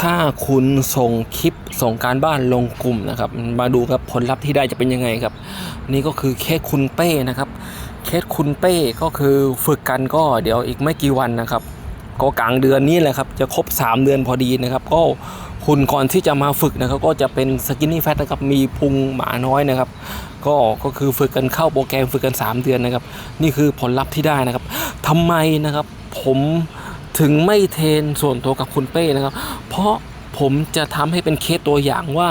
ถ้าคุณส่งคลิปส่งการบ้านลงกลุ่มนะครับ มาดูครับผลลัพธ์ที่ได้จะเป็นยังไงครับ นี่ก็คือเคสคุณเป้นะครับเคสคุณเป้ก็คือฝึกกันก็เดี๋ยวอีกไม่กี่วันนะครับ ก็กลางเดือนนี้แหละครับ จะครบ 3 เดือนพอดีนะครับ ก็คุณก่อนที่จะมาฝึกนะครับ ก็จะเป็นสกินนี่แฟตนะครับมีพุงหมาน้อยนะครับ ก็ก็คือฝึกกันเข้าโปรแกรมฝึกกัน 3 เดือนนะครับ นี่คือผลลัพธ์ที่ได้นะครับทำไมนะครับผม ถึงไม่เทนส่วนตัวกับคุณเป้นะครับ เพราะผมจะทำให้เป็นเคสตัวอย่างว่า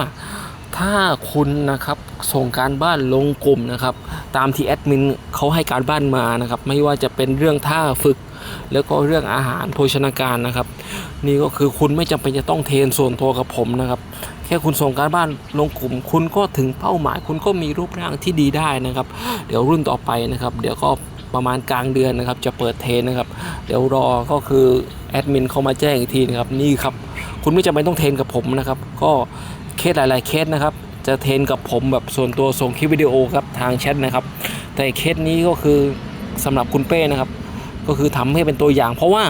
ถ้าคุณนะครับส่งการบ้านลงกลุ่มนะครับ ตามที่แอดมินเขาให้การบ้านมานะครับ ไม่ว่าจะเป็นเรื่องท่าฝึก แล้วก็เรื่องอาหารโภชนาการนะครับ นี่ก็คือคุณไม่จำเป็นจะต้องเทรนส่วนตัวกับผมนะครับ แค่คุณส่งการบ้านลงกลุ่ม คุณก็ถึงเป้าหมาย คุณก็มีรูปร่างที่ดีได้นะครับ เดี๋ยวรุ่นต่อไปนะครับ เดี๋ยวก็ประมาณกลางเดือนนะครับ จะเปิดเทรนนะครับ เดี๋ยวรอก็คือแอดมินเขามาแจ้งอีกทีนะครับนี่ครับ คุณไม่จำเป็นต้องเทรนกับผมนะครับ ก็เคสหลาย ๆ เคสนะครับ จะเทรนกับผมแบบส่วนตัวส่งคลิปวิดีโอครับทางแชทนะครับ แต่เคสนี้ก็คือสำหรับคุณเป้นะครับ ก็คือทำให้เป็นตัวอย่าง เพราะว่า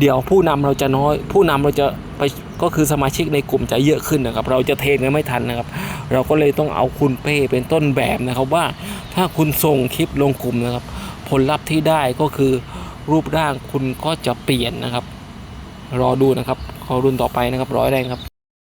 เดี๋ยวผู้นำเราจะน้อย ผู้นำเราจะไปก็คือสมาชิกในกลุ่มจะเยอะขึ้นนะครับ เราจะเทรนกันไม่ทันนะครับ เราก็เลยต้องเอาคุณเป้เป็นต้นแบบนะครับว่าถ้าคุณส่งคลิปลงกลุ่มนะครับ ผลลัพธ์ที่ได้ก็คือ รูปร่างคุณก็จะเปลี่ยนนะครับ รอดูนะครับขอรุ่นต่อไปนะครับร้อยแรงครับ